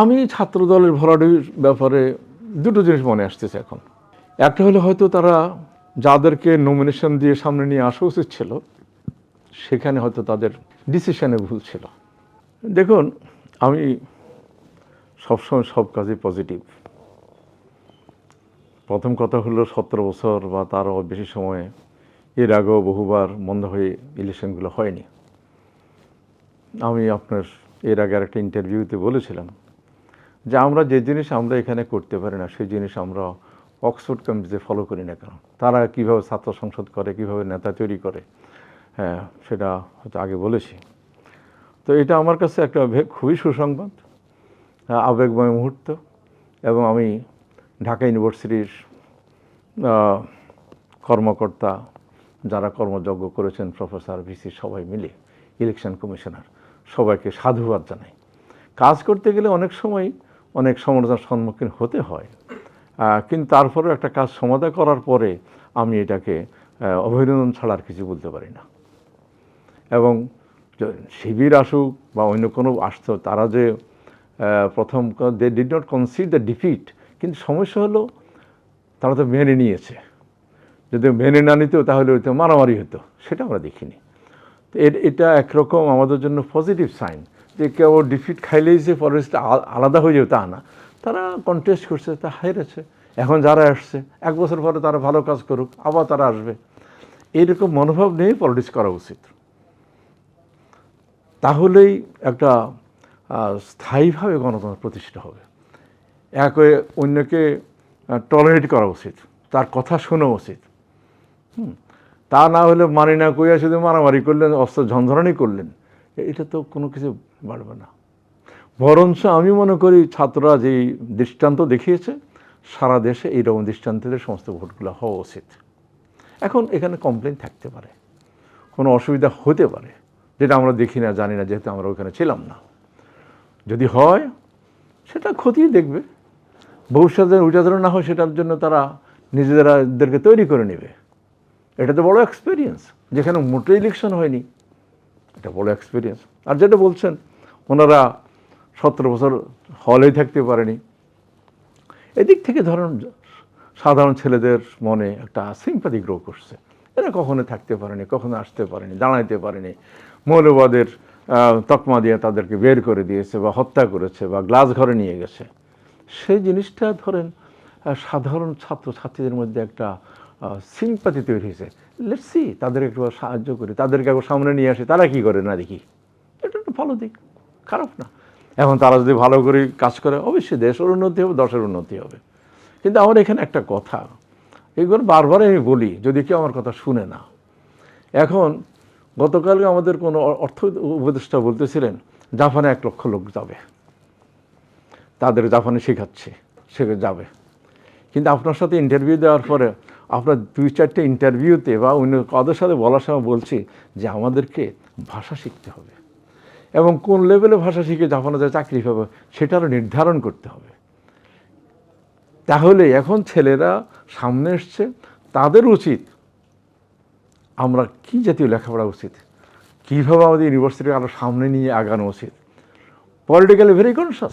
আমি ছাত্রদলের ভরাডির ব্যাপারে দুটো জিনিস মনে আসতেছে এখন। একটা হলো হয়তো তারা যাদেরকে নমিনেশন দিয়ে সামনে নিয়ে আসা উচিত ছিল, সেখানে হয়তো তাদের ডিসিশনে ভুল ছিল। দেখুন, আমি সবসময় সব কাজে পজিটিভ প্রথম কথা হলো সতেরো বছর বা তারও বেশি সময়ে, এর আগেও বহুবার বন্ধ হয়ে ইলেকশনগুলো হয়নি। আমি আপনার এর আগে একটা ইন্টারভিউতে বলেছিলাম যে আমরা যে জিনিস আমরা এখানে করতে পারি না, সেই জিনিস আমরা অক্সফোর্ড কান্ট্রিতে ফলো করি না কেন? তারা কীভাবে ছাত্র সংসদ করে, কীভাবে নেতা তৈরি করে? হ্যাঁ সেটা হয়তো আগে বলেছি। তো এটা আমার কাছে একটা খুবই সুসংবাদ আবেগময় মুহূর্ত এবং আমি ঢাকা ইউনিভার্সিটির কর্মকর্তা যারা কর্মযজ্ঞ করেছেন, প্রফেসর, ভিসি সবাই মিলে, ইলেকশন কমিশনার, সবাইকে সাধুবাদ জানাই। কাজ করতে গেলে অনেক সময় অনেক সমালোচনার সম্মুখীন হতে হয়। কিন্তু তারপরেও একটা কাজ সমাধা করার পরে আমি এটাকে অভিনন্দন ছাড়া আর কিছু বলতে পারি না। এবং শিবির আসুক বা অন্য কোনো আসত, তারা যে প্রথম they did not consider the defeat, কিন্তু সমস্যা হলো তারা তো মেনে নিয়েছে। যদি মেনে না নিত তাহলে ওইটা মারামারি হতো, সেটা আমরা দেখিনি। তো এটা একরকম আমাদের জন্য পজিটিভ সাইন। যে কেউ ডিফিট খাইলেই যে ফরেস্ট আলাদা হয়ে যাবে তা না। তারা কন্টেস্ট করছে, তা হাইরেছে এখন যারা আসছে, এক বছর পরে তারা ভালো কাজ করুক, আবার তারা আসবে। এইরকম মনোভাব নিয়েই পলিটিক্স করা উচিত। তাহলেই একটা স্থায়ীভাবে গণতন্ত্র প্রতিষ্ঠা হবে। এক অন্যকে টলারেট করা উচিত। তার কথা শোনা উচিত। হুম। তা না হলে মানি না কইয়া শুধু মারামারি করলেন, অস্ত্র ঝঞ্ঝরানি করলেন। এটা তো কোনো কিছু বাড়বে না। বরঞ্চ আমি মনে করি ছাত্ররা যেই দৃষ্টান্ত দেখিয়েছে, সারা দেশে এইরকম দৃষ্টান্তদের সমস্ত ভোটগুলো হওয়া উচিত। এখন এখানে কমপ্লেন থাকতে পারে। কোনো অসুবিধা হতে পারে। যেটা আমরা দেখি না, জানি না, যেহেতু আমরা ওখানে ছিলাম না। যদি হয়, সেটা খতিয়ে দেখবে। ভবিষ্যতে ওইটা না হয়, সেটার জন্য তারা নিজেদেরকে তৈরি করে নেবে। এটা তো বড় এক্সপিরিয়েন্স যেখানে মোটে ইলেকশন হয়নি, এটা বড় এক্সপিরিয়েন্স আর যেটা বলছেন ওনারা সতেরো বছর হলেই থাকতে পারেনি। এদিক থেকে ধরুন, সাধারণ ছেলেদের মনে একটা সিম্পাতি গ্রো করছে। এরা কখনো থাকতে পারেনি, কখনো আসতে পারেনি, দাঁড়াইতে পারেনি। মৌলবাদের তকমা দিয়ে তাদেরকে বের করে দিয়েছে বা হত্যা করেছে বা গ্লাস ঘরে নিয়ে গেছে। সেই জিনিসটা ধরেন সাধারণ ছাত্র ছাত্রীদের মধ্যে একটা সিম্পাতি তৈরি হয়েছে। লেটস তাদের একটু সাহায্য করি, তাদেরকে সামনে নিয়ে আসে, তারা কি করে না দেখি? এটা একটা ভালো দিক। খারাপ না। এখন তারা যদি ভালো করে কাজ করে, অবশ্যই দেশের উন্নতি হবে, দশের উন্নতি হবে। কিন্তু আমার এখানে একটা কথা, এগুলো বারবার আমি বলি, যদি কেউ আমার কথা শুনে না। এখন গতকালকে আমাদের কোনো অর্থ উপদেষ্টা বলতেছিলেন, জাপানে এক লক্ষ লোক যাবে। তাদের জাপানে শেখাচ্ছে শেখে যাবে। কিন্তু আপনার সাথে ইন্টারভিউ দেওয়ার পরে, আপনার দুই চারটে ইন্টারভিউতে বা অন্য কাদের সাথে বলার সময় বলছি যে আমাদেরকে ভাষা শিখতে হবে। এবং কোন লেভেলে ভাষা শিখে জাপানে যে চাকরি পাবে, সেটারও নির্ধারণ করতে হবে। তাহলে এখন ছেলেরা সামনে এসছে, তাদের উচিত আমরা কি জাতীয় লেখাপড়া উচিত? কীভাবে আমাদের ইউনিভার্সিটি আরও সামনে নিয়ে আগানো উচিত? পলিটিক্যালি ভেরি কনসাস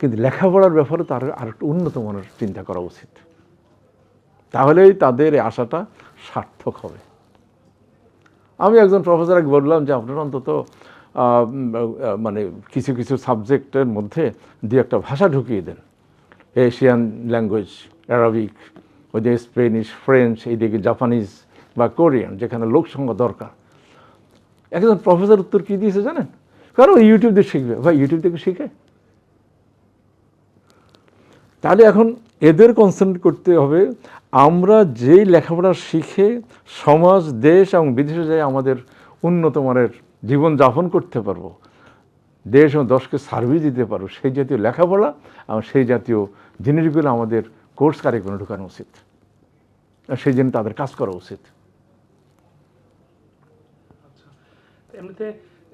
কিন্তু লেখাপড়ার ব্যাপারে তার আর একটু উন্নত মানের চিন্তা করা উচিত। তাহলেই তাদের আশাটা সার্থক হবে। আমি একজন প্রফেসরকে বললাম যে, আপনার অন্তত মানে কিছু কিছু সাবজেক্টের মধ্যে দু একটা ভাষা ঢুকিয়ে দেন। এশিয়ান ল্যাঙ্গুয়েজ, অ্যারাবিক ওই যে স্পেনিশ, ফ্রেঞ্চ, এইদিকে জাপানিজ বা কোরিয়ান, যেখানে লোক সংখ্যা দরকার। একজন প্রফেসর উত্তর কী দিয়েছে জানেন? কারণ ইউটিউব দিয়ে শিখবে। ভাই ইউটিউব থেকে শিখে। তাহলে এখন এদের কনসেন্ট্রেট করতে হবে, আমরা যেই লেখাপড়া শিখে সমাজ, দেশ এবং বিদেশে যাই আমাদের উন্নত মানের জীবনযাপন করতে পারব, দেশ ও দশকে সার্ভিস দিতে পারব, সেই জাতীয় লেখাপড়া এবং সেই জাতীয় জিনিসগুলো আমাদের কোর্স কারিকুলামে ঢুকানো উচিত। সেই জন্য তাদের কাজ করা উচিত। আচ্ছা এমনিতে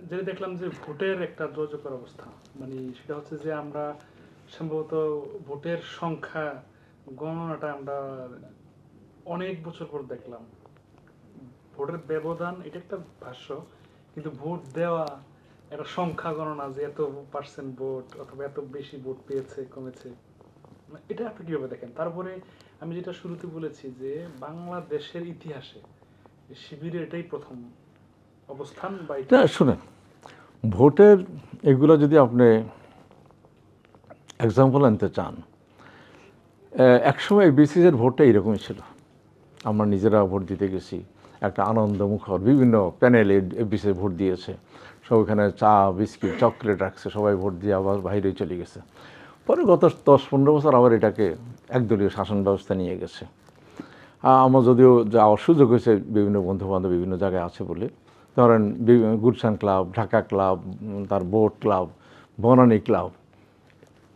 যেটা দেখলাম যে ভোটের একটা যোগাযোগের অবস্থা মানে সেটা হচ্ছে যে আমরা সম্ভবত ভোটের সংখ্যা গণনাটা আমরা অনেক বছর পর দেখলাম। ভোটের ব্যবধান এটা একটা ভাষ্য কিন্তু ভোট দেওয়া একটা সংখ্যা গণনা যে এত পার্সেন্ট ভোট অথবা এত বেশি ভোট পেয়েছে, কমেছে এটা আপনি কীভাবে দেখেন? তারপরে আমি যেটা শুরুতে বলেছি যে বাংলাদেশের ইতিহাসে শিবিরের এটাই প্রথম অবস্থান বা এটা- শুনেন, ভোটের এগুলো যদি আপনি এক্সাম্পল আনতে চান একসময় বিসিসের ভোটটা এরকমই ছিল। আমরা নিজেরা ভোট দিতে গেছি একটা আনন্দমুখর বিভিন্ন প্যানেলে বিসিএস ভোট দিয়েছে। সব ওখানে চা, বিস্কিট, চকলেট রাখছে, সবাই ভোট দিয়ে আবার বাইরে চলে গেছে। পরে গত দশ পনেরো বছর আবার এটাকে একদলীয় শাসন ব্যবস্থা নিয়ে গেছে। আমার যদিও যাওয়ার সুযোগ হয়েছে, বিভিন্ন বন্ধুবান্ধব বিভিন্ন জায়গায় আছে বলে। ধরেন গুলশান ক্লাব, ঢাকা ক্লাব তার বোট ক্লাব, বনানী ক্লাব।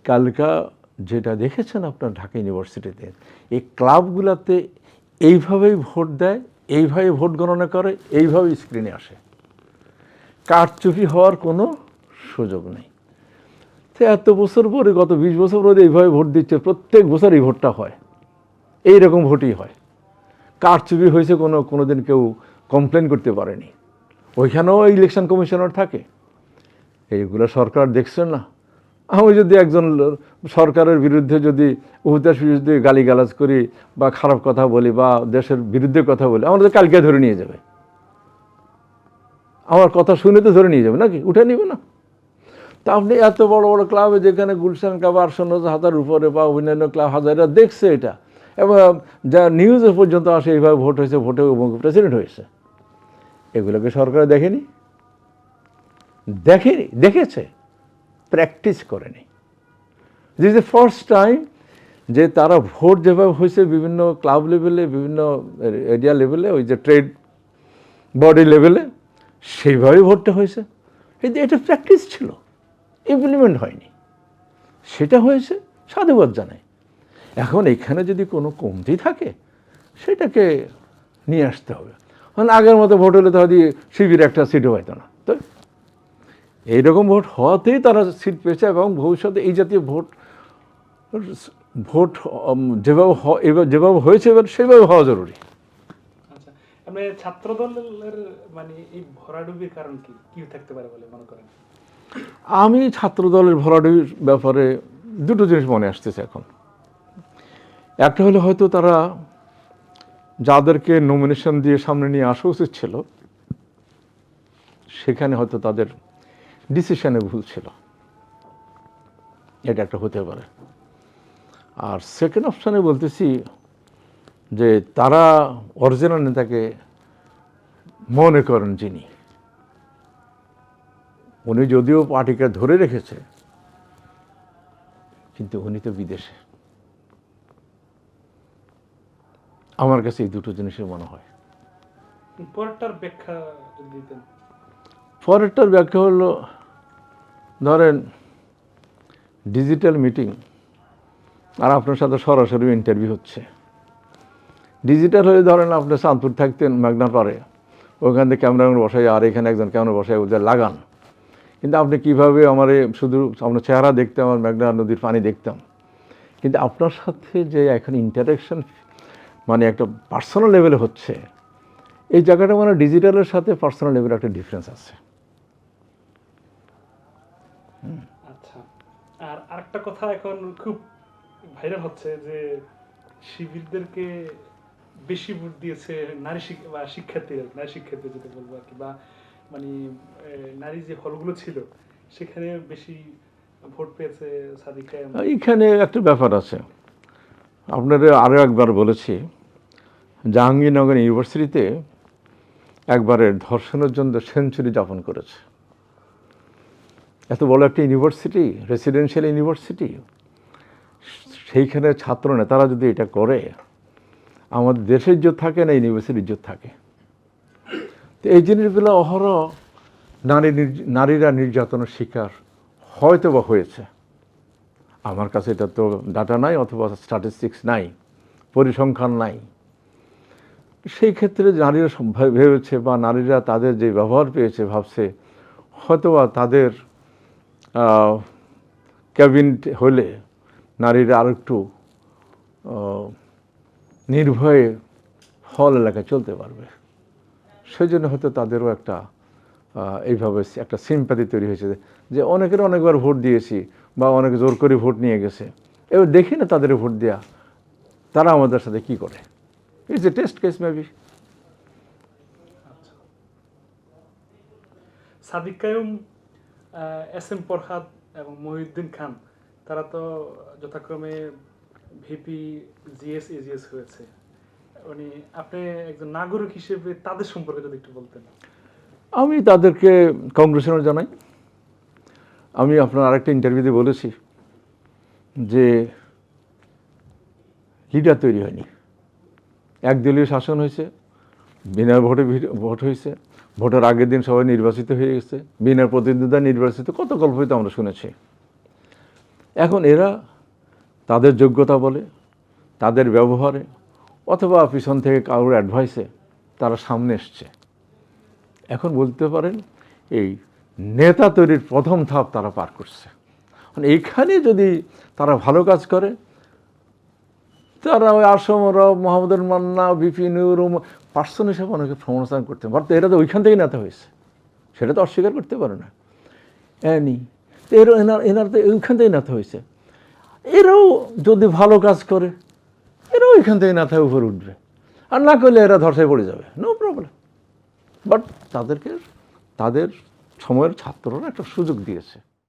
কালকা যেটা দেখেছেন আপনার ঢাকা ইউনিভার্সিটিতে, এই ক্লাবগুলোতে এইভাবেই ভোট দেয় এইভাবে ভোট গণনা করে, এইভাবে স্ক্রিনে আসে। কারচুপি হওয়ার কোনো সুযোগ নেই। তো এত বছর পরে, গত বিশ বছর পরে এইভাবে ভোট দিচ্ছে, প্রত্যেক বছর এই ভোটটা হয়। এই রকম ভোটই হয়। কারচুপি হয়েছে কোনো কোনো দিন কেউ কমপ্লেন করতে পারেনি। ওইখানেও ইলেকশন কমিশনার থাকে। এইগুলো সরকার দেখছে না। আমি যদি একজন সরকারের বিরুদ্ধে যদি উপদেশ বিরুদ্ধে গালিগালাজ করি বা খারাপ কথা বলি বা দেশের বিরুদ্ধে কথা বলি আমাদের কালকে ধরে নিয়ে যাবে। আমার কথা শুনে তো ধরে নিয়ে যাবে নাকি? উঠে নিবে না। তা আপনি এত বড় বড় ক্লাবে যেখানে গুলশান ক্লাব আটশো হাজার উপরে বা অন্যান্য ক্লাব হাজাররা দেখছে এটা। এবং যা নিউজে পর্যন্ত আসে, এইভাবে ভোট হয়েছে, ভোটে এবং প্রেসিডেন্ট হয়েছে। এগুলোকে সরকার দেখেনি। দেখেনি, দেখেছে। প্র্যাকটিস করেনি দিস দ্য ফার্স্ট টাইম যে তারা ভোট যেভাবে হয়েছে বিভিন্ন ক্লাব লেভেলে, বিভিন্ন এরিয়া লেভেলে, ওই যে ট্রেড বডি লেভেলে, সেইভাবেই ভোটটা হয়েছে। কিন্তু এটা প্র্যাকটিস ছিল ইমপ্লিমেন্ট হয়নি। সেটা হয়েছে সাধুবাদ জানাই। এখন এখানে যদি কোনো কমতি থাকে, সেটাকে নিয়ে আসতে হবে। মানে আগের মতো ভোট হলে তো হয়তো শিবির একটা সিটও পাইতো না। এইরকম ভোট হওয়াতেই তারা সিট পেয়েছে এবং ভবিষ্যতে এই জাতীয় ভোট ভোট যেভাবে যেভাবে হয়েছে এবার সেভাবে হওয়া জরুরি। আচ্ছা আপনি ছাত্র মানে এই ভরাডুবির কারণ কি? কি থাকতে পারে বলে মনে করেন? আমি ছাত্র দলের ভরাডুবির ব্যাপারে দুটো জিনিস মনে আসতেছে এখন। একটা হলো হয়তো তারা যাদেরকে নমিনেশন দিয়ে সামনে নিয়ে আসা উচিত ছিল সেখানে হয়তো তাদের ডিসিশনে ভুল ছিল। এটা একটা হতে পারে। আর সেকেন্ড অপশানে বলতেছি যে তারা অরিজিনাল নেতাকে মনে করেন যিনি। উনি যদিও পার্টিকে ধরে রেখেছে কিন্তু উনি তো বিদেশে। আমার কাছে এই দুটো জিনিসই মনে হয়। পরেরটার ব্যাখ্যা পরেরটার ব্যাখ্যা হলো ধরেন ডিজিটাল মিটিং, আর আপনার সাথে সরাসরি ইন্টারভিউ হচ্ছে। ডিজিটাল হলে ধরেন আপনি চাঁদপুর থাকতেন, মেঘনা পারে ওখান থেকে ক্যামেরাম্যান বসাই, আর এখানে একজন ক্যামেরা বসাই, ওদের লাগান। কিন্তু আপনি কীভাবে আমার শুধু আপনার চেহারা দেখতাম আর মেঘনা নদীর পানি দেখতাম? কিন্তু আপনার সাথে যে এখন ইন্টারাকশন মানে একটা পার্সোনাল লেভেলে হচ্ছে, এই জায়গাটা মানে ডিজিটালের সাথে পার্সোনাল লেভেলে একটা ডিফারেন্স আছে। আচ্ছা। আর আরেকটা কথা এখন খুব ভাইরাল হচ্ছে যে শিবিরদেরকে বেশি ভোট দিয়েছে নারী বা শিক্ষার্থীরা নারী শিক্ষার্থী যেটা বলব আর কি, বা মানে নারী যে হলগুলো ছিল, সেখানে বেশি ভোট পেয়েছে সাদিকা এইখানে একটা ব্যাপার আছে। আপনাদের আরও একবার বলেছি, জাহাঙ্গীরনগর ইউনিভার্সিটিতে একবারের ধর্ষণের জন্য সেঞ্চুরি যাপন করেছে। এত বড় একটা ইউনিভার্সিটি রেসিডেন্সিয়াল ইউনিভার্সিটি, সেইখানে ছাত্র নেতারা যদি এটা করে, আমাদের দেশের ইজ্জত থাকে না, ইউনিভার্সিটির ইজ্জত থাকে। তো এই জিনিসগুলো অহরহ নারী নারীরা নির্যাতনের শিকার হয়তো বা হয়েছে। আমার কাছে এটা তো ডাটা নাই অথবা স্ট্যাটিস্টিক্স নাই, পরিসংখ্যান নাই। সেই ক্ষেত্রে নারীরা ভেবেছে বা নারীরা তাদের যে ব্যবহার পেয়েছে, ভাবছে, হয়তোবা তাদের ক্যাবিনেট হলে নারীরা আরেকটু আহ, নির্ভয়ে হল এলাকায় চলতে পারবে। সেই জন্য হয়তো তাদেরও একটা এইভাবে একটা সিম্পাতি তৈরি হয়েছে যে অনেকের অনেকবার ভোট দিয়েছি বা অনেকে জোর করে ভোট নিয়ে গেছে। এবার দেখি না তাদের ভোট দেওয়া তারা আমাদের সাথে কি করে? It's a test case maybe Sadiq Kayum S M Farhad এবং মহিউদ্দিন খান, তারা তো যথাক্রমে ভিপি, জিএস, এজিএস হয়েছে। উনি, আপনি একজন নাগরিক হিসেবে তাদের সম্পর্কে যদি একটু বলতেন। আমি তাদেরকে কংগ্রেশনাল জানাই। আমি আপনার আরেকটা ইন্টারভিউতে বলেছি যে লিডার তৈরি হয়নি। একদলীয় শাসন হয়েছে বিনা ভোটে ভোট হয়েছে ভোটের আগের দিন সবাই নির্বাচিত হয়ে গেছে। বিনা প্রতিদ্বন্দ্বিতা নির্বাচিত, কত গল্পই তো আমরা শুনেছি। এখন এরা তাদের যোগ্যতা বলে, তাদের ব্যবহারে, অথবা পিছন থেকে কারোর অ্যাডভাইসে তারা সামনে এসছে। এখন বলতে পারেন, এই নেতা তৈরির প্রথম ধাপ তারা পার করছে। মানে এইখানে যদি তারা ভালো কাজ করে, তারা ওই আসম রব মোহাম্মদুল মান্না বিপিনুর পার্সন হিসেবে অনেকে প্রমোশন করতে পারে। এরা তো ওইখান থেকেই নেতা হয়েছে। সেটা তো অস্বীকার করতে পারে না। এনি। তো এর এনার এনার তো ওইখান থেকেই নেতা হয়েছে। এরাও যদি ভালো কাজ করে, এরাও ওইখান থেকে নেতা উপরে উঠবে। আর না করলে এরা ধর্ষায় পড়ে যাবে। নো প্রবলেম বাট তাদেরকে, তাদের সময়ের ছাত্ররা একটা সুযোগ দিয়েছে।